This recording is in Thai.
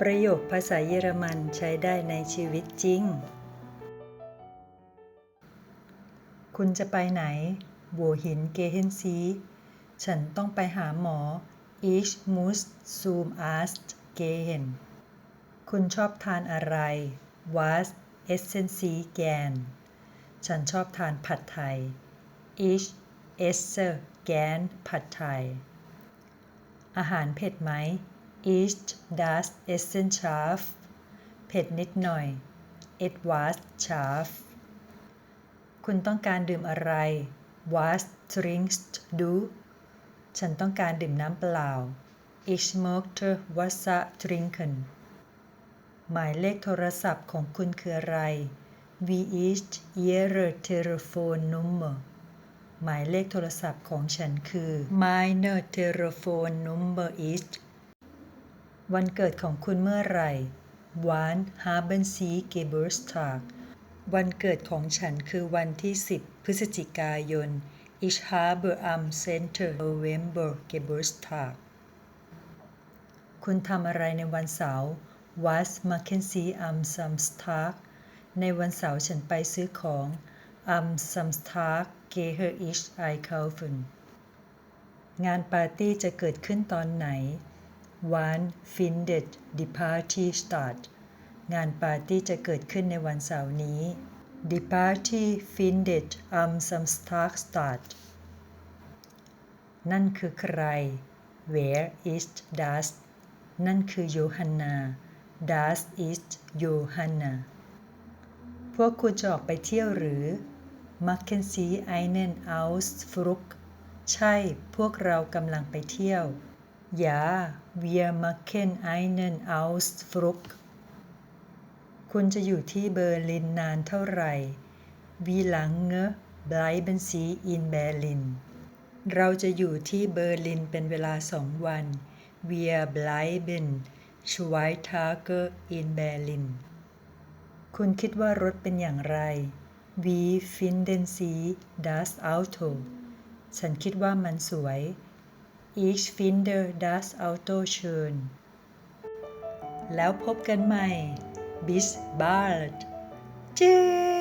ประโยคภาษาเยอรมันใช้ได้ในชีวิตจริง คุณจะไปไหน Wohin gehen Sie ฉันต้องไปหาหมอ Ich muss zum Arzt gehen คุณชอบทานอะไร Was essen Sie gern ฉันชอบทานผัดไทย Ich esse gern ผัดไทย อาหารเผ็ดไหม Ist das Essen scharf เผ็ดนิดหน่อย Etwas scharf คุณต้องการดื่มอะไร Was trinkst du ฉันต้องการดื่มน้ำเปล่า Ich möchte Wasser trinken หมายเลขโทรศัพท์ของคุณคืออะไร Wie ist Ihre Telefonnummer หมายเลขโทรศัพท์ของฉันคือ Meine Telefonnummer ist วันเกิดของคุณเมื่อไหร่วานฮาร์เบนซีเกเบิร์สทากวันเกิดของฉันคือวันที่ 10 พฤศจิกายนอิชฮาเบอร์อัมเซนเตอร์โ e n ศจิกายนเกเบอร์สทากคุณทำอะไรในวันเสาร์ Was machen Sie am Samstag ในวันเสาร์ฉันไปซื้อของอั Am Samstag gehe ich einkaufen งานปาร์ตี้จะเกิดขึ้นตอนไหน Wann findet die Party statt งานปาร์ตี้จะเกิดขึ้นในวันเสาร์นี้ Die Party findet am Samstag statt นั่นคือใคร where is das นั่นคือโยฮันนา Das ist Johanna พวกคุณจะออกไปเที่ยวหรือ Machen Sie einen Ausflug ใช่ พวกเรากำลังไปเที่ยว Ja wir machen einen Ausflug คุณจะอยู่ที่เบอร์ลินนานเท่าไหร่ Wie lange bleiben Sie in Berlin เราจะอยู่ที่เบอร์ลินเป็นเวลาสองวัน Wir bleiben zwei Tage in Berlin คุณคิดว่ารถเป็นอย่างไร Wie finden Sie das Auto ฉันคิดว่ามันสวย Ich finde das Auto schön แล้วพบกันใหม่ Bis bald Tschüss